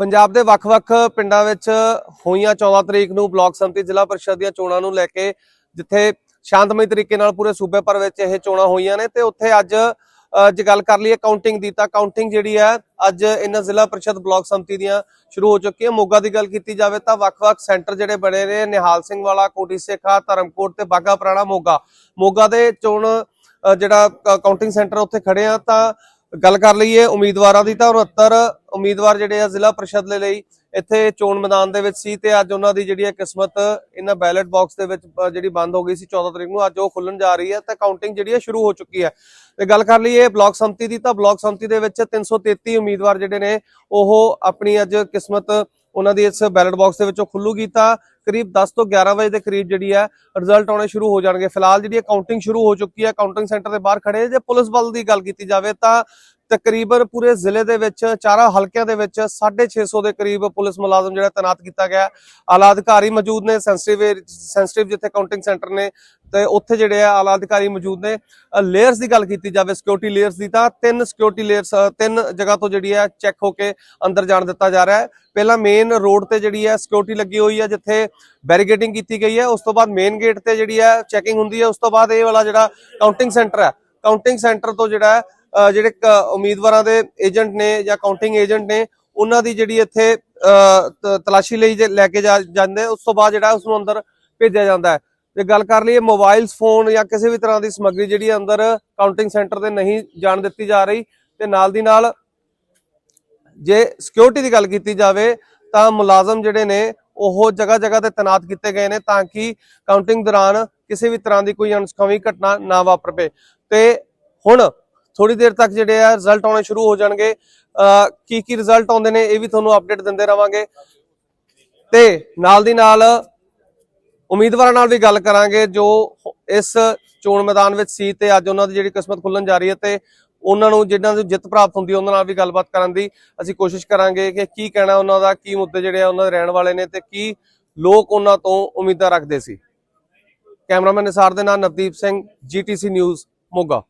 ਪੰਜਾਬ ਦੇ ਵੱਖ-ਵੱਖ ਪਿੰਡਾਂ ਵਿੱਚ ਹੋਈਆਂ 14 ਤਰੀਕ ਨੂੰ ਬਲਾਕ ਸੰਮਤੀ ਜ਼ਿਲ੍ਹਾ ਪਰਿਸ਼ਦ ਦੀਆਂ ਚੋਣਾਂ ਨੂੰ ਲੈ ਕੇ ਜਿੱਥੇ ਸ਼ਾਂਤਮਈ ਤਰੀਕੇ ਨਾਲ ਪੂਰੇ ਸੂਬੇ ਭਰ ਵਿੱਚ ਇਹ ਚੋਣਾਂ ਹੋਈਆਂ ਨੇ ਤੇ ਉੱਥੇ ਅੱਜ ਜੇ ਗੱਲ ਕਰ ਲਈਏ ਕਾਊਂਟਿੰਗ ਦੀ ਤਾਂ ਕਾਊਂਟਿੰਗ ਜਿਹੜੀ ਹੈ ਅੱਜ ਇਹਨਾਂ ਜ਼ਿਲ੍ਹਾ ਪਰਿਸ਼ਦ ਬਲਾਕ ਸੰਮਤੀ ਦੀਆਂ ਸ਼ੁਰੂ ਹੋ ਚੁੱਕੀ ਹੈ। ਮੋਗਾ ਦੀ ਗੱਲ ਕੀਤੀ ਜਾਵੇ ਤਾਂ ਵੱਖ-ਵੱਖ ਸੈਂਟਰ ਜਿਹੜੇ ਬਣੇ ਨੇ, ਨਿਹਾਲ ਸਿੰਘ ਵਾਲਾ, ਕੋਟੀ ਸੇਖਾ, ਧਰਮਕੋਟ ਤੇ ਬਾਗਾ ਪੁਰਾਣਾ ਮੋਗਾ। ਮੋਗਾ ਦੇ ਚੋਣ ਜਿਹੜਾ ਕਾਊਂਟਿੰਗ ਸੈਂਟਰ ਉੱਥੇ ਖੜੇ ਆ ਤਾਂ ਗੱਲ ਕਰ ਲਈਏ ਉਮੀਦਵਾਰਾਂ ਦੀ ਤਾਂ 69 ਉਮੀਦਵਾਰ ਜਿਹੜੇ ਆ ਜ਼ਿਲ੍ਹਾ ਪਰਿਸ਼ਦ ਦੇ ਲਈ ਇੱਥੇ ਚੋਣ ਮੈਦਾਨ ਦੇ ਵਿੱਚ ਸੀ ਤੇ ਅੱਜ ਉਹਨਾਂ ਦੀ ਜਿਹੜੀ ਹੈ ਕਿਸਮਤ ਇਹਨਾਂ ਬੈਲਟ ਬਾਕਸ ਦੇ ਵਿੱਚ ਜਿਹੜੀ ਬੰਦ ਹੋ ਗਈ ਸੀ 14 ਤਰੀਕ ਨੂੰ, ਅੱਜ ਉਹ ਖੁੱਲਣ ਜਾ ਰਹੀ ਹੈ ਤੇ ਕਾਊਂਟਿੰਗ ਜਿਹੜੀ ਹੈ ਸ਼ੁਰੂ ਹੋ ਚੁੱਕੀ ਹੈ। ਤੇ ਗੱਲ ਕਰ ਲਈਏ ਬਲਾਕ ਸੰਮਤੀ ਦੀ ਤਾਂ ਬਲਾਕ ਸੰਮਤੀ ਦੇ ਵਿੱਚ 333 ਉਮੀਦਵਾਰ ਜਿਹੜੇ ਨੇ, ਉਹ ਆਪਣੀ ਅੱਜ ਕਿਸਮਤ ਉਹਨਾਂ ਦੀ ਇਸ ਬੈਲਟ ਬਾਕਸ ਦੇ ਵਿੱਚੋਂ ਖੁੱਲੂਗੀ ਤਾਂ ਕਰੀਬ 10 ਤੋਂ 11 ਵਜੇ ਦੇ ਕਰੀਬ ਜਿਹੜੀ ਹੈ ਰਿਜ਼ਲਟ ਆਉਣੇ ਸ਼ੁਰੂ ਹੋ ਜਾਣਗੇ। ਫਿਲਹਾਲ ਜਿਹੜੀ ਕਾਊਂਟਿੰਗ ਸ਼ੁਰੂ ਹੋ ਚੁੱਕੀ ਹੈ ਕਾਊਂਟਿੰਗ ਸੈਂਟਰ ਦੇ ਬਾਹਰ ਖੜੇ ਜੇ ਪੁਲਿਸ ਬਲ ਦੀ ਗੱਲ ਕੀਤੀ ਜਾਵੇ ਤਾਂ ਤਕਰੀਬਨ ਪੂਰੇ ਜ਼ਿਲ੍ਹੇ ਦੇ ਵਿੱਚ ਚਾਰਾਂ ਹਲਕਿਆਂ ਦੇ ਵਿੱਚ 650 ਦੇ ਕਰੀਬ ਪੁਲਿਸ ਮੁਲਾਜ਼ਮ ਜਿਹੜਾ ਤਾਇਨਾਤ ਕੀਤਾ ਗਿਆ। ਆਲਾ ਅਧਿਕਾਰੀ ਮੌਜੂਦ ਨੇ ਸੈਂਸਿਟਿਵ ਸੈਂਸਿਟਿਵ ਜਿੱਥੇ ਕਾਊਂਟਿੰਗ ਸੈਂਟਰ ਨੇ ਤੇ ਉੱਥੇ ਜਿਹੜੇ ਆ ਆਲਾ ਅਧਿਕਾਰੀ ਮੌਜੂਦ ਨੇ ਲੇਅਰਸ ਦੀ ਗੱਲ ਕੀਤੀ ਜਾਵੇ ਸਿਕਿਉਰਿਟੀ ਲੇਅਰਸ ਦੀ ਤਾਂ ਤਿੰਨ ਸਿਕਿਉਰਿਟੀ ਲੇਅਰਸ ਤਿੰਨ ਜਗ੍ਹਾ ਤੋਂ ਜਿਹੜੀ ਹੈ ਚੈੱਕ ਹੋ ਕੇ ਅੰਦਰ ਜਾਣ ਦਿੱਤਾ ਜਾ ਰਿਹਾ ਹੈ। ਪਹਿਲਾਂ ਮੇਨ ਰੋਡ ਤੇ ਜਿਹੜੀ ਹੈ ਸਿਕਿਉਰਿਟੀ ਲੱਗੀ ਹੋਈ ਹੈ ਜਿੱਥੇ ਬੈਰੀਕੇਡਿੰਗ ਕੀਤੀ ਗਈ ਹੈ ਉਸ ਤੋਂ ਬਾਅਦ ਮੇਨ ਗੇਟ ਤੇ ਜਿਹੜੀ ਹੈ ਚੈਕਿੰਗ ਹੁੰਦੀ ਹੈ ਉਸ ਤੋਂ ਬਾਅਦ ਇਹ ਵਾਲਾ ਜਿਹੜਾ ਕਾਊਂਟਿੰਗ ਸੈਂਟਰ ਹੈ ਕਾਊਂਟਿੰਗ ਸੈਂਟਰ ਤੋਂ ਜਿਹੜਾ ਜਿਹੜੇ ਕ- ਉਮੀਦਵਾਰਾਂ ਦੇ ਏਜੰਟ ਨੇ ਜਾਂ ਕਾਊਂਟਿੰਗ ਏਜੰਟ ਨੇ, ਉਹਨਾਂ ਦੀ ਜਿਹੜੀ ਇੱਥੇ ਤਲਾਸ਼ੀ ਲਈ ਜੇ ਲੈ ਕੇ ਜਾ- ਜਾਂਦੇ, ਉਸ ਤੋਂ ਬਾਅਦ ਜਿਹੜਾ ਉਸ ਨੂੰ ਅੰਦਰ ਭੇਜਿਆ ਜਾਂਦਾ ਹੈ। ਜੇ ਗੱਲ ਕਰ ਲਈਏ ਮੋਬਾਈਲਸ ਫੋਨ ਜਾਂ ਕਿਸੇ ਵੀ ਤਰ੍ਹਾਂ ਦੀ ਸਮੱਗਰੀ ਜਿਹੜੀ ਅੰਦਰ ਕਾਊਂਟਿੰਗ ਸੈਂਟਰ ਤੇ ਨਹੀਂ ਜਾਣ ਦਿੱਤੀ ਜਾ ਰਹੀ ਤੇ ਨਾਲ ਦੀ ਨਾਲ ਜੇ ਸਿਕਿਉਰਿਟੀ ਦੀ ਗੱਲ ਕੀਤੀ ਜਾਵੇ ਤਾਂ ਮੁਲਾਜ਼ਮ ਜਿਹੜੇ ਨੇ ਉਹ ਜਗ੍ਹਾ ਜਗ੍ਹਾ ਤੇ ਤਾਇਨਾਤ ਕੀਤੇ ਗਏ ਨੇ ਤਾਂ ਕਿ ਕਾਊਂਟਿੰਗ ਦੌਰਾਨ ਕਿਸੇ ਵੀ ਤਰ੍ਹਾਂ ਦੀ ਕੋਈ ਅਣਸੁਖਾਵੀ ਘਟਨਾ ਨਾ ਵਾਪਰੇ ਤੇ ਹੁਣ ਥੋੜੀ ਦੇਰ ਤੱਕ ਜਿਹੜੇ ਆ ਰਿਜ਼ਲਟ ਆਉਣੇ ਸ਼ੁਰੂ ਹੋ ਜਾਣਗੇ। ਕੀ ਕੀ ਰਿਜ਼ਲਟ ਆਉਂਦੇ ਨੇ ਇਹ ਵੀ ਤੁਹਾਨੂੰ ਅਪਡੇਟ ਦਿੰਦੇ ਰਵਾਂਗੇ। ਤੇ ਨਾਲ ਦੀ ਨਾਲ ਉਮੀਦਵਾਰਾਂ ਨਾਲ ਵੀ ਗੱਲ ਕਰਾਂਗੇ ਜੋ ਇਸ ਚੋਣ ਮੈਦਾਨ ਵਿੱਚ ਸੀ ਤੇ ਅੱਜ ਉਹਨਾਂ ਦੀ ਜਿਹੜੀ ਕਿਸਮਤ ਖੁੱਲਣ ਜਾ ਰਹੀ ਹੈ ਤੇ ਉਹਨਾਂ ਨੂੰ ਜਿਨ੍ਹਾਂ ਨੂੰ ਜਿੱਤ ਪ੍ਰਾਪਤ ਹੁੰਦੀ ਹੈ, ਉਹਨਾਂ ਨਾਲ ਵੀ ਗੱਲਬਾਤ ਕਰਨ ਦੀ ਅਸੀਂ ਕੋਸ਼ਿਸ਼ ਕਰਾਂਗੇ ਕਿ ਕੀ ਕਹਿਣਾ ਉਹਨਾਂ ਦਾ, ਕੀ ਮੁੱਦੇ ਜਿਹੜੇ ਆ ਉਹਨਾਂ ਦੇ ਰਹਿਣ ਵਾਲੇ ਨੇ ਤੇ ਕੀ ਲੋਕ ਉਹਨਾਂ ਤੋਂ ਉਮੀਦਾਂ ਰੱਖਦੇ ਸੀ। ਕੈਮਰਾਮੈਨ ਨਿਸਾਰ ਦੇ ਨਾਲ ਨਵਦੀਪ ਸਿੰਘ, ਜੀਟੀਸੀ ਨਿਊਜ਼, ਮੋਗਾ।